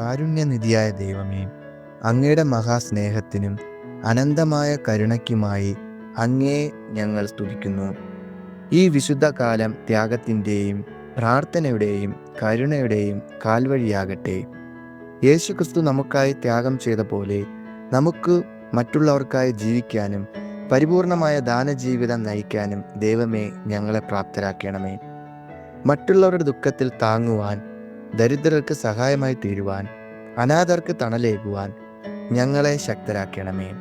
കാരുണ്യനിധിയായ ദൈവമേ അങ്ങയുടെ മഹാസ്നേഹത്തിനും അനന്തമായ കരുണയ്ക്കുമായി അങ്ങേ ഞങ്ങൾ സ്തുതിക്കുന്നു. ഈ വിശുദ്ധ കാലം ത്യാഗത്തിന്റെയും പ്രാർത്ഥനയുടെയും കരുണയുടെയും കാൽവഴിയാകട്ടെ. യേശുക്രിസ്തു നമുക്കായി ത്യാഗം ചെയ്ത പോലെ നമുക്ക് മറ്റുള്ളവർക്കായി ജീവിക്കാനും പരിപൂർണമായ ദാനജീവിതം നയിക്കാനും ദൈവമേ ഞങ്ങളെ പ്രാപ്തരാക്കണമേ. മറ്റുള്ളവരുടെ ദുഃഖത്തിൽ താങ്ങുവാൻ ദരിദ്രർക്ക് സഹായമായി തീരുവാൻ അനാഥർക്ക് തണലേകുവാൻ ഞങ്ങളെ ശക്തരാക്കണമേ.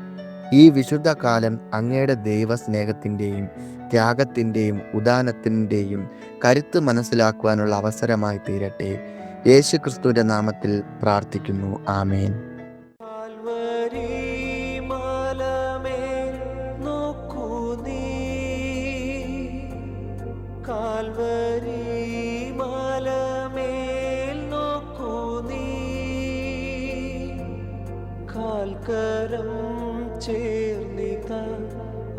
ഈ വിശുദ്ധ കാലം അങ്ങയുടെ ദൈവസ്നേഹത്തിന്റെയും ത്യാഗത്തിന്റെയും ഉദാനത്തിന്റെയും കരുത്ത് മനസ്സിലാക്കുവാനുള്ള അവസരമായി തീരട്ടെ. യേശു ക്രിസ്തുവിന്റെ നാമത്തിൽ പ്രാർത്ഥിക്കുന്നു. ആമേൻ. കാൽവരി മലമേൽ കാൽക്കരം ചേർന്നിത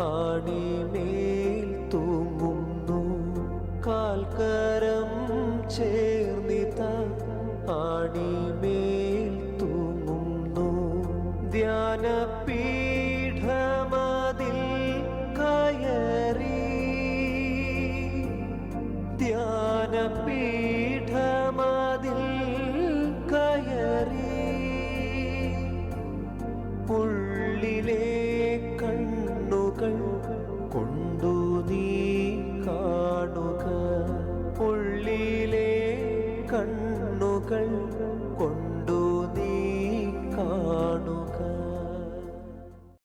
ആണിമേൽ തൂങ്ങുന്നു. കാൽക്കരം ചേർന്നിത ആണിമേൽ തൂങ്ങുന്നു. ധ്യാനപീഠമതിൽ കയറി. ധ്യാനപീഠമതിൽ കണ്ണുകൾ കൊണ്ടു